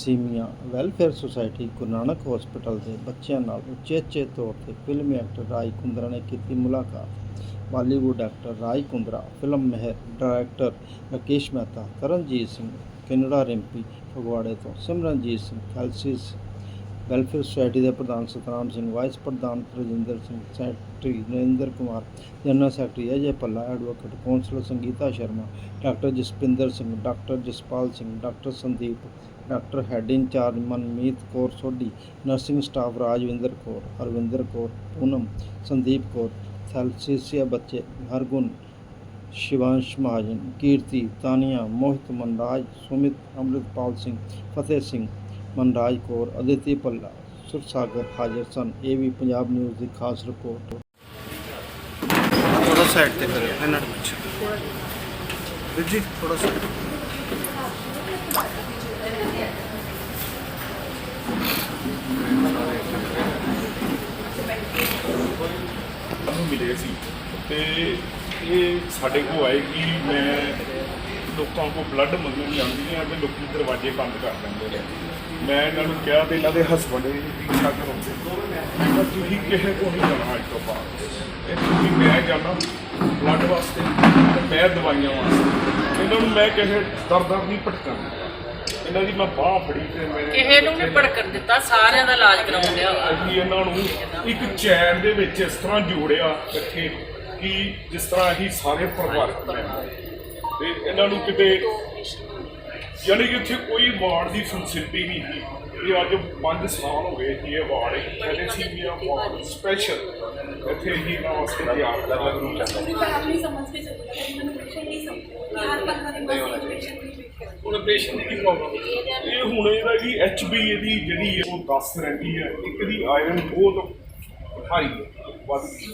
Thalassemia welfare society Guru Nanak hospital ਦੇ ਬੱਚਿਆਂ ਨਾਲ ਉਚੇਚੇ ਤੌਰ ਤੇ ਫਿਲਮੀ ਐਕਟਰ ਰਾਜ ਕੁੰਦਰਾ ਨੇ ਕੀਤੀ ਮੁਲਾਕਾਤ। Bollywood actor Raj Kundra, film Mehar director Rakesh Mehta, Taranjit Singh Canada Rimpy ਫਗਵਾੜੇ ਤੋਂ Simranjit Singh thalassemia welfare society ਦੇ ਪ੍ਰਧਾਨ ਸਤਨਾਮ ਸਿੰਘ ਵਾਈਸ ਪ੍ਰਧਾਨ Parjinder Singh secretary Narinder Kumar general secretary Ajay Palla advocate councillor Sangeeta Sharma doctor Jaspinder Singh doctor Jaspal Singh doctor Sandeep doctor head incharge Manmeet Kaur Sodhi nursing staff Rajwinder Kaur Harwinder Kaur Poonam Sandeep Kaur thalassemia ਬੱਚੇ ਹਰਗੁਣ ਸ਼ਿਵਾਂਸ਼ ਮਹਾਜਨ ਕੀਰਤੀ ਤਾਨੀਆ ਮੋਹਿਤ ਮਨਰਾਜ ਸੁਮਿਤ ਅੰਮ੍ਰਿਤਪਾਲ ਸਿੰਘ ਫਤਿਹ ਸਿੰਘ ਮਨਰਾਜ ਕੌਰ ਅਦਿਤੀ ਪੱਲਾ ਸੁਰਸਾਗਰ ਹਾਜ਼ਰ ਸਨ। ਇਹ ਵੀ Punjab news ਦੀ ਖਾਸ report. ਥੋੜਾ side ਤੇ ਕਰਿਓ ਇਹਨਾਂ ਨੂੰ ਵੀਰ ਜੀ ਥੋੜਾ ਸਾਈਡ ਨੂੰ ਮਿਲੇ ਸੀ ਤੇ ਇਹ ਸਾਡੇ ਕੋਲ ਆਏ ਕਿ ਮੈਂ ਲੋਕਾਂ ਕੋਲ ਬਲੱਡ ਮੰਗਣ ਜਾਂਦੀ ਹਾਂ ਤੇ ਲੋਕੀ ਦਰਵਾਜ਼ੇ ਬੰਦ ਕਰ ਦਿੰਦੇ ਨੇ। ਮੈਂ ਇਹਨਾਂ ਨੂੰ ਕਿਹਾ ਤੇ ਇਹਨਾਂ ਦੇ ਹਸਬੰਡ ਵੀ ਪਿੱਛਾ ਕਰਾਉਂਦੇ ਮੈਂ ਕਿਹਾ ਤੁਸੀਂ ਕਿਸੇ ਕੋਲ ਨਹੀਂ ਜਾਣਾ ਅੱਜ ਤੋਂ ਬਾਅਦ। ਇਹ ਤੁਸੀਂ ਮੈਂ ਜਾਣਾ ਬਲੱਡ ਵਾਸਤੇ ਤੇ ਮੈਂ ਦਵਾਈਆਂ ਵਾਸਤੇ। ਇਹਨਾਂ ਨੂੰ ਮੈਂ ਕਿਸੇ ਦਰਦਾਂ ਨਹੀਂ ਭਟਕਣਾ ਇਹਨਾਂ ਦੀ ਮੈਂ ਬਾਹ ਫੜੀ ਤੇ ਮੈਂ ਕਿਸੇ ਨੂੰ ਨਹੀਂ ਭੜਕਣ ਦਿੱਤਾ ਸਾਰਿਆਂ ਦਾ ਇਲਾਜ ਕਰਾਉਣ ਅਸੀਂ ਇਹਨਾਂ ਨੂੰ ਇੱਕ ਚੈਨ ਦੇ ਵਿੱਚ ਇਸ ਤਰ੍ਹਾਂ ਜੋੜਿਆ ਇਕੱਠੇ ਕਿ ਜਿਸ ਤਰ੍ਹਾਂ ਅਸੀਂ ਸਾਰੇ ਪਰਿਵਾਰਕ ਮੈਂਬਰ। ਤੇ ਇਹਨਾਂ ਨੂੰ ਕਿਤੇ ਯਾਨੀ ਕਿ ਉੱਥੇ ਕੋਈ ਵਾਰਡ ਦੀ ਫੈਸਿਲਿਟੀ ਨਹੀਂ ਹੈ। ਇਹ ਅੱਜ ਪੰਜ ਸਾਲ ਹੋ ਗਏ ਕਿ ਇਹ ਵਾਰਡ ਪਹਿਲੇ ਸੀ ਵੀ ਆ ਵਾਰਡ ਸਪੈਸ਼ਲ ਇੱਥੇ ਹੀ ਨਾ ਵਾਸਤੇ ਦੀ ਆਪ ਦਾ ਹੈ। ਨੂੰ ਚਾਹੁੰਦਾ। ਮੈਂ ਆਪਣੀ ਸਮਝ ਵਿੱਚ ਨਹੀਂ ਸਮਝ ਹਰ ਪੰਦਰਾਂ ਦਿਨ ਬਾਅਦ ਹੁਣ ਆਪਰੇਸ਼ਨ ਦੀ ਪ੍ਰੋਬਲਮ ਇਹ ਹੁਣ ਇਹਦਾ ਕਿ ਐਚਬੀ ਇਹਦੀ ਜਿਹੜੀ ਉਹ 10 ਰਹਿੰਦੀ ਹੈ। ਇੱਕ ਦੀ ਆਇਰਨ ਬਹੁਤ ਹਾਈ ਹੈ। ਗਈ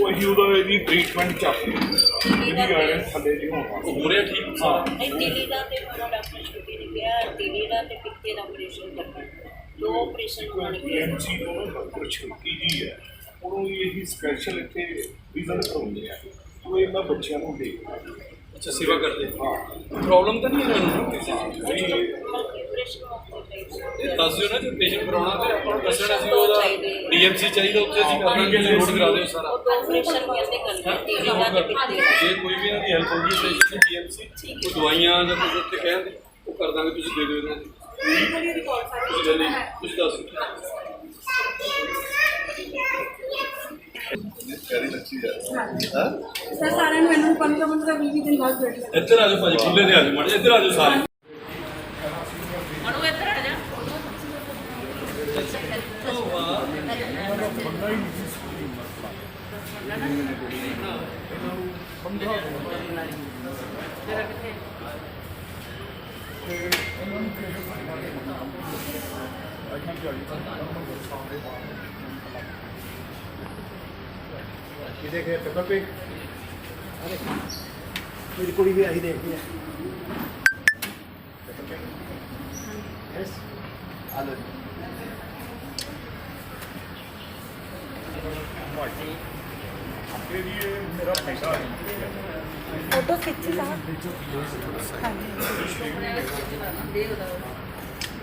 ਉਹ ਅਸੀਂ ਉਹਦਾ ਇਹਦੀ ਟ੍ਰੀਟਮੈਂਟ ਚੱਲ ਰਹੀ ਹੈ। ਇਹਦੀ ਆਇਰਨ ਥੱਲੇ ਨਹੀਂ ਹੋਣਾ ਹੋ ਰਿਹਾ ਠੀਕ? ਹਾਂ। ਟੀਵੀ ਦਾ ਤੇ ਮੇਰਾ ਡਾਕਟਰ ਛੁੱਟੀ ਨੇ ਕਿਹਾ ਟੀਵੀ ਦਾ ਤੇ ਪਿੱਤੇ ਦਾ ਆਪਰੇਸ਼ਨ ਕਰਨਾ? ਦੋ ਆਪਰੇਸ਼ਨ ਹੋਣ ਗਏ ਐਮਸੀ ਤੋਂ ਡਾਕਟਰ ਛੁੱਟੀ ਜੀ ਹੈ। ਉਹਨੂੰ ਇਹੀ ਸਪੈਸ਼ਲ ਇੱਥੇ ਵਿਜ਼ਿਟ ਕਰਾਉਂਦੇ ਆ। ਉਹ ਇਹਨਾਂ ਬੱਚਿਆਂ ਨੂੰ ਦੇਖ ਅੱਛਾ ਸੇਵਾ ਕਰਦੇ ਹਾਂ। ਪ੍ਰੋਬਲਮ ਤਾਂ ਨਹੀਂ ਹੈ ਇਹਨਾਂ ਨੂੰ? ਨਹੀਂ, ਹੋਤੇ ਇਹ ਦੱਸ ਦਿਓ ਨਾ ਜੇ ਪੇਸ਼ੈਂਟ ਕਰਾਉਣਾ ਤੇ ਆਪਾਂ ਨੂੰ ਦੱਸਣਾ ਸੀ ਉਹਦਾ ਡੀਐਮਸੀ ਚਾਹੀਦਾ। ਉੱਥੇ ਅਸੀਂ ਕਰਾਂਗੇ ਲੋਡ ਕਰਾ ਦਿਓ ਸਾਰਾ। ਆਪਰੇਸ਼ਨ ਕਿਵੇਂ ਕਰਨੀ ਹੈ ਜੇ ਕੋਈ ਵੀ ਇਹਨਾਂ ਦੀ ਹੈਲਪ ਹੋਗੀ ਪੇਸ਼ੈਂਟ ਦੀ ਡੀਐਮਸੀ ਉਹ ਦਵਾਈਆਂ ਜਾਂ ਕੁਝ ਉੱਥੇ ਕਹਿੰਦੇ ਉਹ ਕਰ ਦਾਂਗੇ ਤੁਸੀਂ ਦੇ ਦਿਓ ਇਹਨਾਂ ਨੂੰ ਲੀਗਲੀ ਰਿਕਾਰਡ ਸਾਰੇ ਕੁਝ ਦੱਸ ਸਰ ਸਾਰਿਆਂ ਨੂੰ ਮੈਨੂੰ 15 15 20 ਦਿਨ ਬਾਅਦ ਬੈਠ ਲੈ ਇੱਧਰ ਆ ਜਾਓ ਭਾਜੀ ਖੁੱਲੇ ਦੇ ਆ ਜਾਓ ਮਾੜੇ ਇੱਧਰ ਆ ਜਾਓ ਸਾਰੇ। ਇਹਦੇ ਕੇ ਪੇਪਰ ਪੇ ਮੇਰੀ ਕੁੜੀ ਵੀ ਆਹੀ ਦੇਖਦੀ ਹੈ ਯੈਸ ਆਲੋ ਇਹ ਜੀ ਇਹ ਮੇਰਾ ਬੇਟਾ ਹੈ फोटो खींची था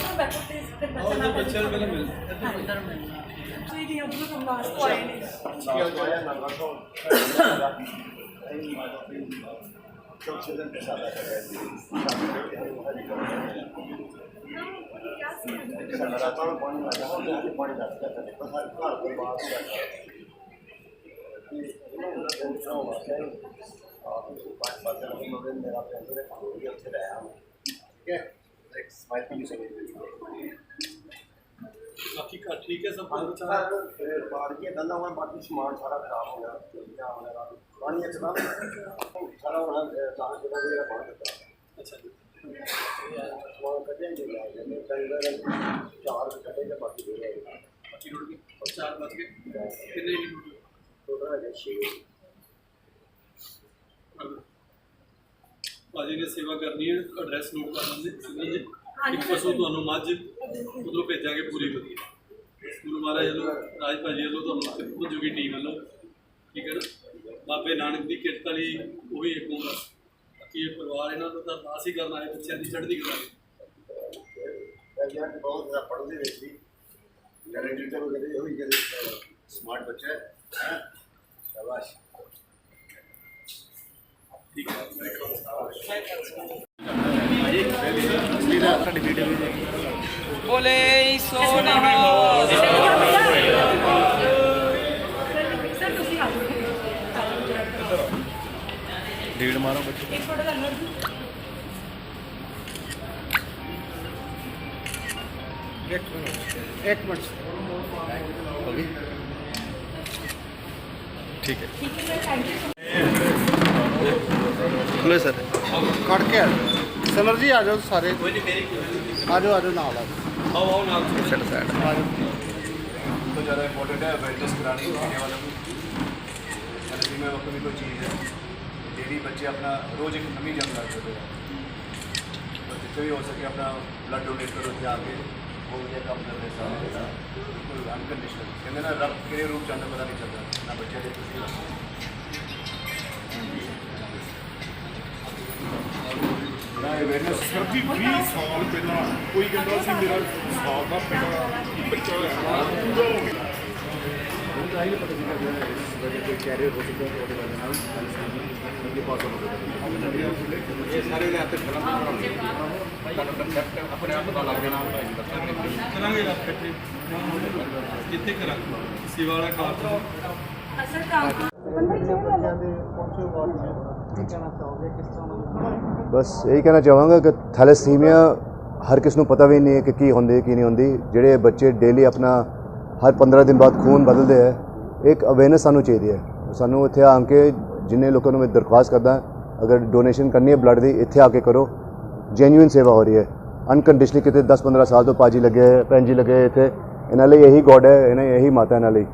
हमने अपना इमिग्रेशन सेंटर खोला है ਇਮੀਗ੍ਰੇਸ਼ਨ ਆਫਿਸ ਕੋਲ ਵਿਖੀ ਗਏ ਖਾਣਾ ਅੱਛਾ ਉੱਥੇ ਜਿਹੜੀ आप तो बैठो प्लीज फिर बच्चा ना ਬੱਚਿਆਂ ਨੂੰ ਪਹਿਲਾਂ ਮਿਲ ਇੱਧਰ ਮਿਲਣਾ तो ये हम ਟੈਕਸ ਮਾਈਟ ਵੀ ਸੋਚੀ ਹੋਈ ਬਾਕੀ ਘਰ ਠੀਕ ਹੈ ਸਭ ਕੁਝ ਸਰ ਫਿਰ ਬਾੜ ਕੇ ਗੱਲਾਂ ਹੋਣ ਬਾਕੀ ਸਮਾਨ ਸਾਰਾ ਖਰਾਬ ਹੋ ਗਿਆ ਚੀਜ਼ਾਂ ਵਗੈਰਾ ਪਾਣੀ ਇੱਕਦਮ ਸਾਰਾ ਹੁਣ ਤਾਂ ਜਿਹੜਾ ਜਿਹੜਾ ਪਾਣੀ ਦਿੱਤਾ। ਅੱਛਾ ਜੀ। ਸਮਾਨ ਕੱਢਿਆ ਨਹੀਂ ਗਿਆ ਜਿਵੇਂ ਚੰਗਾ ਚਾਰ ਕੱਢੇ ਜਾਂ ਬਾਕੀ ਦੇ ਰਹੇ। ਬਾਕੀ ਰੁੜ ਗਏ ਚਾਰ ਬਚ ਗਏ। ਕਿੰਨੇ ਟੋਟਲ ਹੈ 6 ਭਾਜੀ ਨੇ ਸੇਵਾ ਕਰਨੀ ਹੈ ਐਡਰੈਸ ਨੋਟ ਕਰ ਲੈਂਦੇ ਸਿਮਰਨ ਜੀ। ਇੱਕ ਪਸ਼ੂ ਤੁਹਾਨੂੰ ਮੱਝ ਉਧਰੋਂ ਭੇਜਾਂਗੇ ਪੂਰੀ ਵਧੀਆ। ਗੁਰੂ ਮਹਾਰਾਜ ਵੱਲੋਂ ਰਾਜ ਭਾਜੀ ਵੱਲੋਂ ਤੁਹਾਨੂੰ ਪਹੁੰਚੂਗੀ ਟੀਮ ਵੱਲੋਂ ਠੀਕ ਹੈ ਨਾ ਬਾਬੇ ਨਾਨਕ ਦੀ ਕਿਰਤ ਵਾਲੀ ਉਹ ਵੀ ਇੱਕ ਹੋਗਾ ਬਾਕੀ ਇਹ ਪਰਿਵਾਰ ਇਹਨਾਂ ਦਾ ਤਾਂ ਅਰਦਾਸ ਹੀ ਕਰਨਾ ਹੈ ਬੱਚਿਆਂ ਦੀ ਚੜ੍ਹਦੀ ਕਲਾ ਵਿਦਿਆਰਥੀ ਬਹੁਤ ਜ਼ਿਆਦਾ ਪੜ੍ਹਦੇ ਵਿੱਚ ਵੀ ਤਾਂ ਉਹਦੇ ਹੋਈ ਜਿਹੜੇ ਸਮਾਰਟ ਬੱਚਾ ਹੈ ਹੈਂ। ਸ਼ਾਬਾਸ਼। ਠੀਕ ਹੈ ਆ ਜਾਓ ਢੀੜ ਮਾਰੋ ਬੱਚੇ। ਇੱਕ ਫੋਟੋ ਕਰ ਲਓ। ਜੀ ਇੱਕ ਮਿੰਟ। ਠੀਕ ਹੈ ਸਰ ਥੈਂਕ ਯੂ ਖੁੱਲੇ ਸਰ ਖੜ ਕੇ ਆ ਜਾਓ। ਸਿਮਰ ਜੀ ਆ ਜਾਓ ਸਾਰੇ ਆ ਜਾਓ ਆ ਜਾਓ ਨਾਲ ਆ ਜਾਓ ਆਓ ਆਓ ਨਾਲ ਸਾਈਡ ਸਾਈਡ ਆ ਜਾਓ तो ज़्यादा इम्पोर्टेंट है अवेयरनेस करानी पीने वालों को एनर्जी में वक्त भी कोई चीज़ है डेली बच्चे अपना रोज़ एक नवी जंग लग सकते हैं तो जितने भी हो सके अपना ब्लड डोनेट करो जाके वो मुझे कम करने सारे बिल्कुल अनकंडीशनल कहते ना रब किड़े रूप जाने पता नहीं चलता ना बच्चे देखते ਅਵੇਅਰਨੈਸ ਸਰ ਜੀ 20 ਸਾਲ ਪਹਿਲਾਂ ਕੋਈ ਕਹਿੰਦਾ ਸੀ ਮੇਰਾ ਸਾਲ ਦਾ ਪਹਿਲਾ ਬੱਚਾ ਹੋਇਆ ਪੂਰਾ ਹੋ ਗਿਆ। ਕਰਾਂਗੇ ਇਕੱਠੇ। ਕਿੱਥੇ ਕਰਾਂਗੇ। ਸੇਵਾ ਵਾਲਾ ਕਾਰਜ ਅਸਲ ਕੰਮ ਬਸ ਇਹੀ ਕਹਿਣਾ ਚਾਹਾਂਗਾ ਕਿ ਥੈਲੇਸੀਮੀਆ ਹਰ ਕਿਸ ਨੂੰ ਪਤਾ ਵੀ ਨਹੀਂ ਹੈ ਕਿ ਕੀ ਹੁੰਦੀ ਕੀ ਨਹੀਂ ਹੁੰਦੀ। ਜਿਹੜੇ ਬੱਚੇ ਡੇਲੀ ਆਪਣਾ ਹਰ 15 ਦਿਨ ਬਾਅਦ ਖੂਨ ਬਦਲਦੇ ਹੈ ਇੱਕ ਅਵੇਅਰਨੈਸ ਸਾਨੂੰ ਚਾਹੀਦੀ ਹੈ। ਸਾਨੂੰ ਇੱਥੇ ਆ ਕੇ ਜਿੰਨੇ ਲੋਕਾਂ ਨੂੰ ਮੈਂ ਦਰਖਾਸਤ ਕਰਦਾ ਅਗਰ ਡੋਨੇਸ਼ਨ ਕਰਨੀ ਹੈ ਬਲੱਡ ਦੀ ਇੱਥੇ ਆ ਕੇ ਕਰੋ। ਜੈਨੂਇਨ ਸੇਵਾ ਹੋ ਰਹੀ ਹੈ। ਅਨਕੰਡੀਸ਼ਨਲੀ ਕਿਤੇ 10-15 ਸਾਲ ਤੋਂ ਪਾਜੀ ਲੱਗੇ ਭੈਣ ਜੀ ਲੱਗੇ ਇੱਥੇ। ਇਹਨਾਂ ਲਈ ਇਹੀ ਗੋਡ ਹੈ ਇਹਨਾਂ ਇਹੀ ਮਾਤਾ ਇਹਨਾਂ ਲਈ।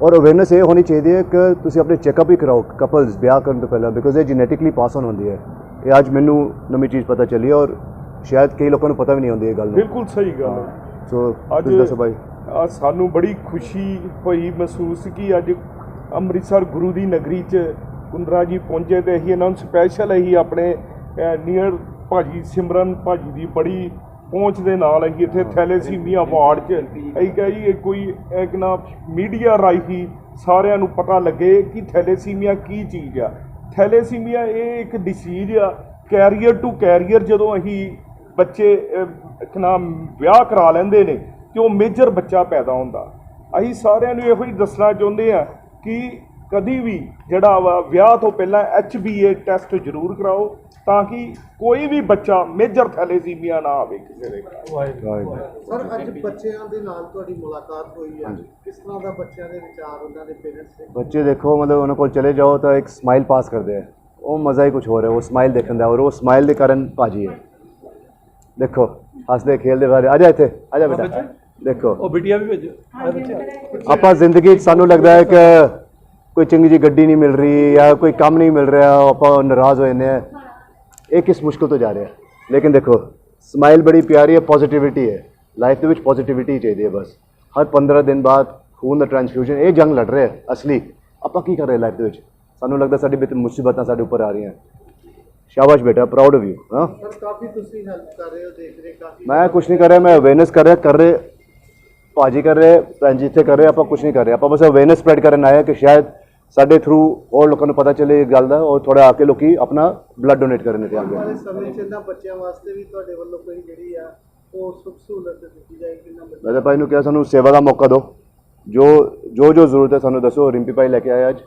ਔਰ ਅਵੇਅਰਨੈਸ ਇਹ ਹੋਣੀ ਚਾਹੀਦੀ ਹੈ ਕਿ ਤੁਸੀਂ ਆਪਣੇ ਚੈੱਕਅਪ ਹੀ ਕਰਾਓ ਕਪਲਸ ਵਿਆਹ ਕਰਨ ਤੋਂ ਪਹਿਲਾਂ ਬਿਕੋਜ਼ ਇਹ ਜੈਨੇਟਿਕਲੀ ਪਾਸ ਆਨ ਹੁੰਦੀ ਹੈ ਇਹ ਅੱਜ ਮੈਨੂੰ ਨਵੀਂ ਚੀਜ਼ ਪਤਾ ਚੱਲੀ ਹੈ ਔਰ ਸ਼ਾਇਦ ਕਈ ਲੋਕਾਂ ਨੂੰ ਪਤਾ ਵੀ ਨਹੀਂ ਹੁੰਦੀ ਇਹ ਗੱਲ ਬਿਲਕੁਲ ਸਹੀ ਗੱਲ ਹੈ। ਸੋ ਅੱਜ ਤੁਸੀਂ ਦੱਸੋ ਭਾਈ। ਆ ਸਾਨੂੰ ਬੜੀ ਖੁਸ਼ੀ ਹੋਈ ਮਹਿਸੂਸ ਕਿ ਅੱਜ ਅੰਮ੍ਰਿਤਸਰ ਗੁਰੂ ਦੀ ਨਗਰੀ 'ਚ ਕੁੰਦਰਾ ਜੀ ਪਹੁੰਚੇ ਤੇ ਅਸੀਂ ਇਹਨਾਂ ਨੂੰ ਸਪੈਸ਼ਲ ਅਸੀਂ ਆਪਣੇ ਨੀਅਰ ਭਾਜੀ ਸਿਮਰਨ ਭਾਜੀ ਦੀ ਬੜੀ ਪਹੁੰਚ ਦੇ ਨਾਲ ਅਸੀਂ ਇੱਥੇ ਥੈਲੇਸੀਮੀਆ ਵਾਰਡ 'ਚ। ਅਸੀਂ ਕਿਹਾ ਜੀ ਇਹ ਕੋਈ ਇੱਕ ਨਾ ਮੀਡੀਆ ਰਾਹੀਂ ਸਾਰਿਆਂ ਨੂੰ ਪਤਾ ਲੱਗੇ ਕਿ ਥੈਲੇਸੀਮੀਆ ਕੀ ਚੀਜ਼ ਆ। ਥੈਲੇਸੀਮੀਆ ਇਹ ਇੱਕ ਡਿਸੀਜ਼ ਆ। ਕੈਰੀਅਰ ਟੂ ਕੈਰੀਅਰ ਜਦੋਂ ਅਸੀਂ ਬੱਚੇ ਅਹ, ਕਿ ਨਾਮ ਵਿਆਹ ਕਰਾ ਲੈਂਦੇ ਨੇ ਤੇ ਉਹ ਮੇਜਰ ਬੱਚਾ ਪੈਦਾ ਹੁੰਦਾ। ਅਸੀਂ ਸਾਰਿਆਂ ਨੂੰ ਇਹੋ ਹੀ ਦੱਸਣਾ ਚਾਹੁੰਦੇ ਆ ਕਿ ਕਦੀ ਵੀ ਜਿਹੜਾ ਵਾ ਵਿਆਹ ਤੋਂ ਪਹਿਲਾਂ ਏ ਟੈਸਟ ਜ਼ਰੂਰ ਕਰਾਓ ਤਾਂ ਕਿ ਕੋਈ ਵੀ ਬੱਚਾ ਮੇਜਰ ਥੈਲੇਸੀਮੀਆ ਨਾ ਆਵੇ ਕਿਸੇ ਦੇ ਸਰ ਅੱਜ ਬੱਚਿਆਂ ਦੇ ਨਾਲ ਤੁਹਾਡੀ ਮੁਲਾਕਾਤ ਹੋਈ ਹੈ। ਕਿਸ ਤਰ੍ਹਾਂ ਦਾ ਬੱਚਿਆਂ ਦੇ ਵਿਚਾਰ ਉਹਨਾਂ ਦੇ ਪੇਰੈਂਟਸ ਦੇ? ਬੱਚੇ ਦੇਖੋ ਮਤਲਬ ਉਹਨਾਂ ਕੋਲ ਚਲੇ ਜਾਓ ਤਾਂ ਇੱਕ ਸਮਾਈਲ ਪਾਸ ਕਰਦੇ ਆ। ਉਹ ਮਜ਼ਾ ਹੀ ਕੁਝ ਹੋਰ ਹੈ ਉਹ ਸਮਾਈਲ ਦੇਖਣ ਦਾ ਔਰ ਉਹ ਸਮਾਈਲ ਦੇ ਕਾਰਨ ਭਾਜੀ ਹੈ। ਦੇਖੋ ਹੱਸਦੇ ਖੇਲਦੇ ਬਾਰੇ ਆ ਜਾ ਇੱਥੇ ਆ ਜਾ ਬੇਟਾ। ਦੇਖੋ। ਉਹ ਬਿਟੀਆ ਵੀ ਭੇਜੋ। ਆਪਾਂ ਜ਼ਿੰਦਗੀ 'ਚ ਸਾਨੂੰ ਲੱਗਦਾ ਹੈ ਕਿ ਕੋਈ ਚੰਗੀ ਜੀ ਗੱਡੀ ਨਹੀਂ ਮਿਲ ਰਹੀ ਜਾਂ ਕੋਈ ਕੰਮ ਨਹੀਂ ਮਿਲ ਰਿਹਾ ਆਪਾਂ ਨਾਰਾਜ਼ ਹੋ ਜਾਂਦੇ ਆ। ਇਹ ਕਿਸ ਮੁਸ਼ਕਲ ਤੋਂ ਜਾ ਰਿਹਾ? ਲੇਕਿਨ ਦੇਖੋ ਸਮਾਈਲ ਬੜੀ ਪਿਆਰੀ ਹੈ ਪੋਜ਼ਿਟਿਵਿਟੀ ਹੈ। ਲਾਈਫ ਦੇ ਵਿੱਚ ਪੋਜ਼ਿਟਿਵਿਟੀ ਚਾਹੀਦੀ ਹੈ ਬਸ। ਹਰ 15 ਦਿਨ ਬਾਅਦ ਖੂਨ ਦਾ ਟ੍ਰਾਂਸਫਿਊਜ਼ਨ ਇਹ ਜੰਗ ਲੜ ਰਿਹਾ ਅਸਲੀ। ਆਪਾਂ ਕੀ ਕਰ ਰਹੇ ਲਾਈਫ ਦੇ ਵਿੱਚ? ਸਾਨੂੰ ਲੱਗਦਾ ਸਾਡੀ ਵਿੱਚ ਮੁਸੀਬਤਾਂ ਸਾਡੇ ਉੱਪਰ ਆ ਰਹੀਆਂ ਸ਼ਾਬਾਸ਼ ਬੇਟਾ ਪ੍ਰਾਊਡ ਆਫ ਯੂ ਹਾਂ। ਸਰ ਕਾਫੀ ਤੁਸੀਂ ਹੈਲਪ ਕਰ ਰਹੇ ਹੋ ਦੇਖ ਰਹੇ ਕਾਫੀ ਮੈਂ ਕੁਝ ਨਹੀਂ ਕਰ ਰਿਹਾ ਮੈਂ ਅਵੇਅਰਨੈਸ ਕਰ ਰਿਹਾ ਕਰ ਰਹੇ ਭਾਜੀ ਕਰ ਰਹੇ ਭੈਣ ਜੀ ਇੱਥੇ ਕਰ ਰਹੇ ਆਪਾਂ ਕੁਝ ਨਹੀਂ ਕਰ ਰਹੇ। ਆਪਾਂ ਬਸ ਅਵੇਅਰਨੈਸ ਸਪਰੈਡ ਕਰਨ ਆਏ ਕਿ ਸ਼ਾਇਦ ਸਾਡੇ ਥਰੂ ਹੋਰ ਲੋਕਾਂ ਨੂੰ ਪਤਾ ਚੱਲੇ ਇਹ ਗੱਲ ਦਾ ਔਰ ਥੋੜਾ ਆ ਕੇ ਲੋਕੀ ਆਪਣਾ ਬਲੱਡ ਡੋਨੇਟ ਕਰਨ ਤੇ ਆਉਂਦੇ ਵਾਲੇ ਸਮੇਂ 'ਚ ਇਹਨਾਂ ਬੱਚਿਆਂ ਵਾਸਤੇ ਵੀ ਤੁਹਾਡੇ ਵੱਲੋਂ ਕੋਈ ਜਿਹੜੀ ਆ ਉਹ ਸੁੱਖ ਸਹੂਲਤ ਦਿੱਤੀ ਜਾਏਗੀ ਇਹਨਾਂ ਬੱਚਿਆਂ ਮੈਂ ਤਾਂ ਭਾਈ ਨੂੰ ਕਿਹਾ ਸਾਨੂੰ ਸੇਵਾ ਦਾ ਮੌਕਾ ਦਿਓ। ਜੋ ਜੋ ਜੋ ਜ਼ਰੂਰਤ ਹੈ ਸਾਨੂੰ ਦੱਸੋ ਰਿੰਪੀ ਭਾਈ ਲੈ ਕੇ ਆਇਆ ਅੱਜ।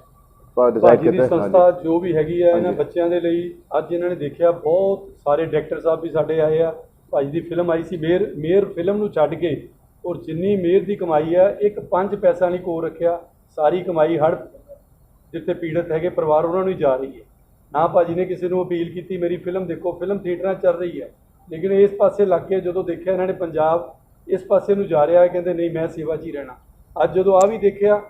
ਪਰ ਦੀ ਕੀਤਾ ਸੰਸਥਾ ਜੋ ਵੀ ਹੈਗੀ ਆ ਇਹਨਾਂ ਬੱਚਿਆਂ ਦੇ ਲਈ ਅੱਜ ਇਹਨਾਂ ਨੇ ਦੇਖਿਆ ਬਹੁਤ ਸਾਰੇ ਡਾਇਰੈਕਟਰ ਸਾਹਿਬ ਵੀ ਸਾਡੇ ਆਏ ਆ। ਭਾਜੀ ਦੀ ਫਿਲਮ ਆਈ ਸੀ ਮੇਰ ਮੇਰ ਫਿਲਮ ਨੂੰ ਛੱਡ ਕੇ। ਔਰ ਜਿੰਨੀ ਮੇਰ ਦੀ ਕਮਾਈ ਆ ਇੱਕ ਪੰਜ ਪੈਸਾ ਨਹੀਂ ਕੋਲ ਰੱਖਿਆ। ਸਾਰੀ ਕਮਾਈ ਹੜ ਜਿੱਥੇ ਪੀੜਤ ਹੈਗੇ, ਪਰਿਵਾਰ ਉਹਨਾਂ ਨੂੰ ਹੀ ਜਾ ਰਹੀ ਹੈ। ਨਾ ਭਾਜੀ ਨੇ ਕਿਸੇ ਨੂੰ ਅਪੀਲ ਕੀਤੀ, ਮੇਰੀ ਫਿਲਮ ਦੇਖੋ, ਫਿਲਮ ਥੀਏਟਰਾਂ 'ਚ ਚੱਲ ਰਹੀ ਹੈ। ਲੇਕਿਨ ਇਸ ਪਾਸੇ ਲੱਗ ਕੇ ਜਦੋਂ ਦੇਖਿਆ ਇਹਨਾਂ ਨੇ ਪੰਜਾਬ, ਇਸ ਪਾਸੇ ਨੂੰ ਜਾ ਰਿਹਾ ਹੈ, ਕਹਿੰਦੇ ਨਹੀਂ, ਮੈਂ ਸੇਵਾ 'ਚ ਹੀ ਰਹਿਣਾ। ਅੱਜ ਜਦੋਂ ਆ ਵੀ ਦੇਖਿਆ,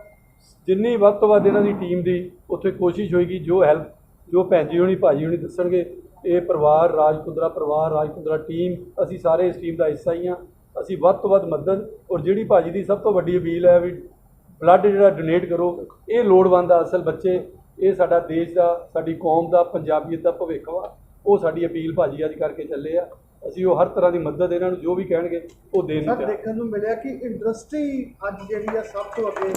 ਜਿੰਨੀ ਵੱਧ ਤੋਂ ਵੱਧ ਇਹਨਾਂ ਦੀ ਟੀਮ ਦੀ ਉੱਥੇ ਕੋਸ਼ਿਸ਼ ਹੋਏਗੀ, ਜੋ ਹੈਲਪ, ਜੋ ਭੈਣ ਜੀ ਹੋਣੀ, ਭਾਜੀ ਹੋਣੀ ਦੱਸਣਗੇ, ਇਹ ਪਰਿਵਾਰ, ਰਾਜਪੁੰਦਰਾ ਪਰਿਵਾਰ ਰਾਜਕੁੰਦਰਾ ਟੀਮ, ਅਸੀਂ ਸਾਰੇ ਇਸ ਟੀਮ ਦਾ ਹਿੱਸਾ ਹੀ ਹਾਂ। ਅਸੀਂ ਵੱਧ ਤੋਂ ਵੱਧ ਮਦਦ, ਔਰ ਜਿਹੜੀ ਭਾਜੀ ਦੀ ਸਭ ਤੋਂ ਵੱਡੀ ਅਪੀਲ ਹੈ ਵੀ ਬਲੱਡ ਜਿਹੜਾ ਡੋਨੇਟ ਕਰੋ ਇਹ ਲੋੜਵੰਦ ਆ ਅਸਲ ਬੱਚੇ ਇਹ ਸਾਡਾ ਦੇਸ਼ ਦਾ ਸਾਡੀ ਕੌਮ ਦਾ ਪੰਜਾਬੀਅਤ ਦਾ ਭਵਿੱਖ ਵਾ। ਉਹ ਸਾਡੀ ਅਪੀਲ ਭਾਜੀ ਅੱਜ ਕਰਕੇ ਚੱਲੇ ਆ। ਅਸੀਂ ਉਹ ਹਰ ਤਰ੍ਹਾਂ ਦੀ ਮਦਦ ਇਹਨਾਂ ਨੂੰ ਜੋ ਵੀ ਕਹਿਣਗੇ ਉਹ ਦੇਣ ਨੂੰ ਸਰ ਦੇਖਣ ਨੂੰ ਮਿਲਿਆ ਕਿ ਇੰਡਸਟਰੀ ਅੱਜ ਜਿਹੜੀ ਆ ਸਭ ਤੋਂ ਅੱਗੇ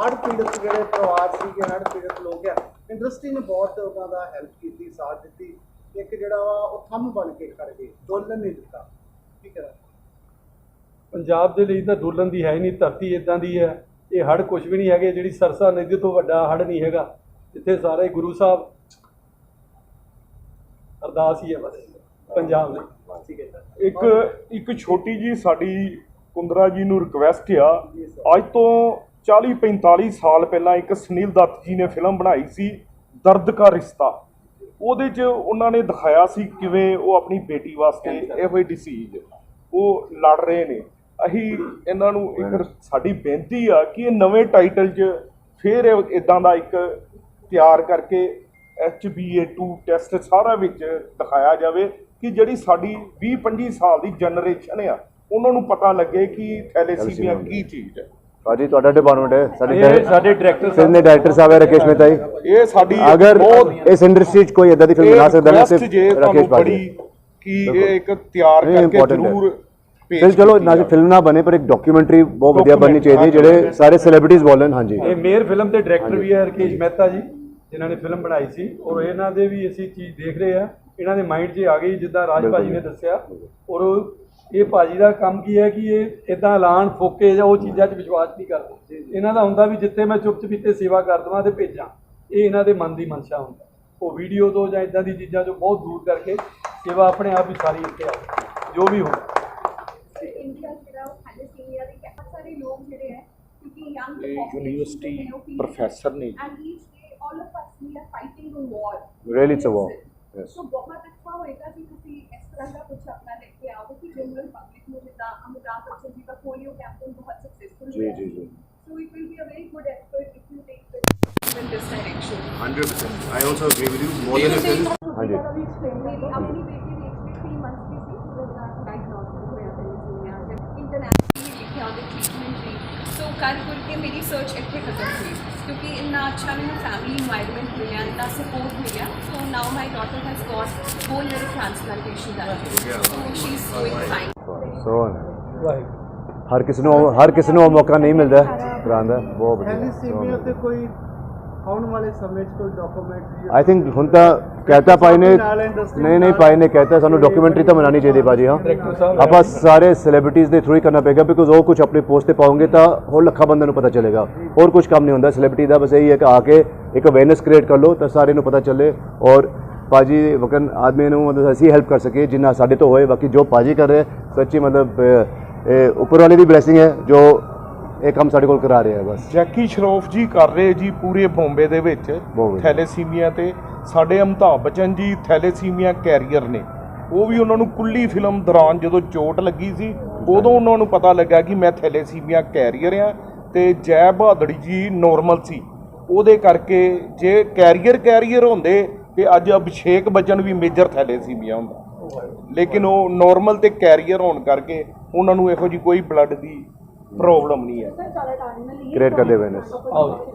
ਹੜ੍ਹ ਪੀੜਤ ਜਿਹੜੇ ਪਰਿਵਾਰ ਸੀਗੇ ਹੜ੍ਹ ਪੀੜਤ ਲੋਕ ਆ ਇੰਡਸਟਰੀ ਨੇ ਬਹੁਤ ਉਹਨਾਂ ਦਾ ਹੈਲਪ ਕੀਤੀ ਸਾਥ ਦਿੱਤੀ। ਇੱਕ ਜਿਹੜਾ ਵਾ ਉਹ ਥੰਮ ਬਣ ਕੇ ਖੜ ਗਏ ਦੋਲਨ ਨਹੀਂ ਦਿੱਤਾ। ਠੀਕ ਹੈ ਪੰਜਾਬ ਦੇ ਲਈ ਤਾਂ ਡੋਲਣ ਦੀ ਹੈ ਹੀ ਨਹੀਂ ਧਰਤੀ ਇਦਾਂ ਦੀ ਹੈ। ਇਹ ਹੜ ਕੁਝ ਵੀ ਨਹੀਂ ਹੈਗੇ ਜਿਹੜੀ ਸਰਸਾ ਨਦੀ ਤੋਂ ਵੱਡਾ ਹੜ ਨਹੀਂ ਹੈਗਾ। ਜਿੱਥੇ ਸਾਰੇ ਗੁਰੂ ਸਾਹਿਬ ਅਰਦਾਸ ਹੀ ਹੈ ਬਸ ਪੰਜਾਬ ਦੇ। ਇੱਕ ਇੱਕ ਛੋਟੀ ਜੀ ਸਾਡੀ ਕੁੰਦਰਾ ਜੀ ਨੂੰ ਰਿਕਵੈਸਟ ਆ। ਅੱਜ ਤੋਂ 40 45 ਸਾਲ ਪਹਿਲਾਂ ਇੱਕ ਸੁਨੀਲ ਦੱਤ ਜੀ ਨੇ ਫਿਲਮ ਬਣਾਈ ਸੀ ਦਰਦ ਕਾ ਰਿਸ਼ਤਾ। ਉਹਦੇ 'ਚ ਉਹਨਾਂ ਨੇ ਦਿਖਾਇਆ ਸੀ ਕਿਵੇਂ ਉਹ ਆਪਣੀ ਬੇਟੀ ਵਾਸਤੇ ਇਹੋ ਹੀ ਡਿਸੀਜ ਉਹ ਲੜ ਰਹੇ ਨੇ। ਅਸੀਂ ਇਹਨਾਂ ਨੂੰ ਇੱਕ ਸਾਡੀ ਬੇਨਤੀ ਆ ਕਿ ਇਹ ਨਵੇਂ ਟਾਈਟਲ 'ਚ ਫਿਰ ਇਦਾਂ ਦਾ ਇੱਕ ਤਿਆਰ ਕਰਕੇ HbA2 ਟੈਸਟ ਸਾਰਾ ਵਿੱਚ ਦਿਖਾਇਆ ਜਾਵੇ ਕਿ ਜਿਹੜੀ ਸਾਡੀ 20 25 ਸਾਲ ਦੀ ਜਨਰੇਸ਼ਨ ਆ ਉਹਨਾਂ ਨੂੰ ਪਤਾ ਲੱਗੇ ਕਿ ਥੈਲੇਸੀਮੀਆ ਕੀ ਚੀਜ਼ ਹੈ। ਭਾਜੀ ਤੁਹਾਡਾ ਡਿਪਾਰਟਮੈਂਟ ਹੈ ਸਾਡੇ ਇਹ ਸਾਡੇ ਡਾਇਰੈਕਟਰ ਫਿਲਮ ਦੇ ਡਾਇਰੈਕਟਰ ਸਾਹਿਬ ਹੈ ਰਕੇਸ਼ ਮਹਿਤਾ ਜੀ। ਇਹ ਸਾਡੀ ਅਗਰ ਬਹੁਤ ਇਸ ਇੰਡਸਟਰੀ 'ਚ ਕੋਈ ਇਦਾਂ ਦੀ ਫਿਲਮ ਬਣਾ ਸਕਦਾ ਨਾ request ਸਿਰਫ ਰਕੇਸ਼ ਭਾਜੀ ਕਿ ਇਹ ਇੱਕ ਤਿਆਰ ਕਰਕੇ ਹੈ। ਜ਼ਰੂਰ ਫਿਰ ਚਲੋ ਨਾ। ਫਿਲਮ ਨਾ ਬਣੇ ਪਰ ਇੱਕ ਡਾਕੂਮੈਂਟਰੀ ਬਹੁਤ ਵਧੀਆ ਬਣਨੀ ਚਾਹੀਦੀ ਹੈ ਜਿਹੜੇ ਸਾਰੇ ਸੈਲੀਬ੍ਰਿਟੀਜ਼ ਬੋਲਣ ਹਾਂਜੀ। ਇਹ ਮੇਅਰ ਫਿਲਮ ਦੇ ਡਾਇਰੈਕਟਰ ਵੀ ਹੈ ਰਕੇਸ਼ ਮਹਿਤਾ ਜੀ ਜਿਨ੍ਹਾਂ ਨੇ ਫਿਲਮ ਬਣਾਈ ਸੀ। ਔਰ ਇਹਨਾਂ ਦੇ ਵੀ ਅਸੀਂ ਚੀਜ਼ ਦੇਖ ਰਹੇ ਆ ਇਹਨਾਂ ਦੇ ਮਾਈਂਡ 'ਚ ਆ ਗਈ ਜਿੱਦਾਂ ਰਾਜ ਭਾਜੀ ਨੇ ਦੱਸਿਆ। ਔਰ ਉਹ- ਇਹ ਭਾਜੀ ਦਾ ਕੰਮ ਕੀ ਹੈ ਕਿ ਇਹ ਇਦਾਂ ਐਲਾਨ ਫੋਕੇ ਜਾਂ ਉਹ ਚੀਜ਼ਾਂ 'ਚ ਵਿਸ਼ਵਾਸ ਨਹੀਂ ਕਰਦੇ। ਇਹਨਾਂ ਦਾ ਹੁੰਦਾ ਵੀ ਜਿੱਥੇ ਮੈਂ ਚੁੱਪ ਚਪੀਤੇ ਸੇਵਾ ਕਰ ਦਵਾਂ ਤੇ ਭੇਜਾਂ। ਇਹ ਇਹਨਾਂ ਦੇ ਮਨ ਦੀ ਮਨਸ਼ਾ ਹੁੰਦਾ। ਉਹ ਵੀਡੀਓ ਤੋਂ ਜਾਂ ਇਦਾਂ ਦੀ ਚੀਜ਼ਾਂ ਤੋਂ ਬਹੁਤ ਦੂਰ ਕਰਕੇ ਸੇਵਾ ਆਪਣੇ ਆਪ ਹੀ ਸਾਰੀ ਇੱਥੇ ਆਓ ਜੋ ਵੀ ਹੋਵੇ ਇੰਡੀਆ ਜਿਹੜਾ ਉਹ ਥੈਲੇਸੀਮੀਆ ਦੇ ਬਹੁਤ ਸਾਰੇ ਲੋਕ ਜਿਹੜੇ ਹੈ ਕਿਉਂਕਿ ਯੰਗ ਯੂਨੀਵਰਸਿਟੀ ਪ੍ਰੋਫੈਸਰ ਨੇ and say all of us we are fighting a war it's a war. Yes. So ਬਹੁਤ ਅੱਛਾ ਹੋਏਗਾ ਕਿ ਤੁਸੀਂ ਇਸ ਤਰ੍ਹਾਂ ਦਾ ਕੁਝ ਆਪਣਾ ਲੈ ਕੇ ਆਓ ਕਿ ਜਨਰਲ ਪਬਲਿਕ ਨੂੰ ਜਿੱਦਾਂ ਅਮਿਤਾਭ ਬੱਚਨ ਜੀ ਦਾ ਪੋਲੀਓ ਕੈਂਪੇਨ ਬਹੁਤ ਸਕਸੈਸਫੁਲ ਜੀ ਜੀ ਜੀ So it will be a very good effort if you take the in this direction. 100% I also agree with you. More than a film ਹਾਂਜੀ ਮੇਰੀ ਆਪਣੀ ਬੇਟੀ ਦੀ age 3 ਮੰਥs ਦੀ ਸੀ ਉਹਦਾ ਡਾਇਗਨੋਸਟਿਕ ਹੋਇਆ ਥੈਲੇਸੀਮੀਆ ਇੰਟਰਨੈਸ਼ਨਲੀ ਲਿਖਿਆ ਉਹਦੇ ਟ੍ਰੀਟਮੈਂਟ ਲਈ ਸੋ ਕਰ ਕਰ ਕੇ ਮੇਰੀ ਸਰਚ ਇੱਥੇ ਖਤਮ ਹੋਈ ਕਿਉਂਕਿ ਇੰਨਾ ਅੱਛਾ ਮੈਨੂੰ ਫੈਮਿਲੀ ਇਨਵਾਇਰਨਮੈਂਟ ਮਿਲਿਆ ਇੰਨਾ ਸਪੋਰਟ ਮਿਲਿਆ so now my daughter has got bone marrow transplantation the so she is going fine so ਹਰ ਕਿਸ ਨੂੰ ਹਰ ਕਿਸ ਨੂੰ ਮੌਕਾ ਨਹੀਂ ਮਿਲਦਾ ਕਰਾਉਣ ਦਾ ਬਹੁਤ ਵਧੀਆ ਕੋਈ ਆਉਣ ਵਾਲੇ ਸਮੇਂ 'ਚ ਕੋਈ ਡਾਕੂਮੈਂਟਰੀ ਆਈ ਥਿੰਕ ਹੁਣ ਤਾਂ ਕਹਿਤਾ ਪਾਈ ਨੇ ਨਹੀਂ ਨਹੀਂ ਪਾਈ ਨੇ ਕਹਿਤਾ ਸਾਨੂੰ ਡਾਕੂਮੈਂਟਰੀ ਤਾਂ ਬਣਾਉਣੀ ਚਾਹੀਦੀ ਬਾਜੀ ਹਾਂ। ਆਪਾਂ ਸਾਰੇ ਸੈਲੀਬ੍ਰਿਟੀਜ਼ ਦੇ ਥਰੂ ਹੀ ਕਰਨਾ ਪਏਗਾ ਬਿਕੋਜ਼ ਉਹ ਕੁਝ ਆਪਣੇ ਪੋਸਟ ਤੇ ਪਾਉਂਗੇ ਤਾਂ ਹੋਰ ਲੱਖਾਂ ਬੰਦਿਆਂ ਨੂੰ ਪਤਾ ਚੱਲੇਗਾ। ਹੋਰ ਕੁਝ ਕੰਮ ਨਹੀਂ ਹੁੰਦਾ ਸੈਲੀਬ੍ਰਿਟੀ ਦਾ ਬਸ ਇਹੀ ਹੈ ਕਿ ਆ ਕੇ ਇੱਕ ਅਵੇਅਰਨੈਸ ਕ੍ਰੀਏਟ ਕਰ ਲਓ ਤਾਂ ਸਾਰੇ ਨੂੰ ਪਤਾ ਚੱਲੇ ਔਰ ਪਾਜੀ ਵਕਨ ਆਦਮੀ ਨੂੰ ਮਤਲਬ ਅਸੀਂ ਹੈਲਪ ਕਰ ਸਕੀਏ ਜਿੰਨਾ ਸਾਡੇ ਤੋਂ ਹੋਏ ਬਾਕੀ ਜੋ ਪਾਜੀ ਕਰ ਰਹੇ ਸੱਚੀ ਮਤਲਬ ਇਹ ਉੱਪਰ ਵਾਲੇ ਦੀ ਬਲੇਸਿੰਗ ਹੈ ਜੋ ਇਹ ਕੰਮ ਸਾਡੇ ਕੋਲ ਕਰਾ ਰਿਹਾ ਹੈ ਬਸ। ਜੈਕੀ ਸ਼ਰੋਫ ਜੀ ਕਰ ਰਹੇ ਜੀ ਪੂਰੇ ਬੰਬੇ ਦੇ ਵਿੱਚ। ਥੈਲੇਸੀਮੀਆ ਤੇ ਸਾਡੇ ਅਮਿਤਾਭ ਬੱਚਨ ਜੀ ਥੈਲੇਸੀਮੀਆ ਕੈਰੀਅਰ ਨੇ। ਉਹ ਵੀ ਉਹਨਾਂ ਨੂੰ ਕੁੱਲੀ ਫਿਲਮ ਦੌਰਾਨ ਜਦੋਂ ਚੋਟ ਲੱਗੀ ਸੀ ਉਦੋਂ ਉਹਨਾਂ ਨੂੰ ਪਤਾ ਲੱਗਾ ਕਿ ਮੈਂ ਥੈਲੇਸੀਮੀਆ ਕੈਰੀਅਰ ਆ ਤੇ ਜੈ ਬਹਾਦਰੀ ਜੀ ਨੋਰਮਲ ਸੀ। ਉਹਦੇ ਕਰਕੇ ਜੇ ਕੈਰੀਅਰ ਕੈਰੀਅਰ ਹੁੰਦੇ ਤੇ ਅੱਜ ਅਭਿਸ਼ੇਕ ਬੱਚਨ ਵੀ ਮੇਜਰ ਥੈਲੇਸੀਮੀਆ ਹੁੰਦਾ। ਲੇਕਿਨ ਉਹ ਨਾਰਮਲ ਤੇ ਕੈਰੀਅਰ ਹੋਣ ਕਰਕੇ ਉਹਨਾਂ ਨੂੰ ਇਹੋ ਜੀ ਕੋਈ ਬਲੱਡ ਦੀ ਪ੍ਰੋਬਲਮ ਨਹੀਂ ਹੈ। ਕ੍ਰੀਏਟ ਕਰਦੇ ਅਵੇਅਰਨੈਸ ਆਓ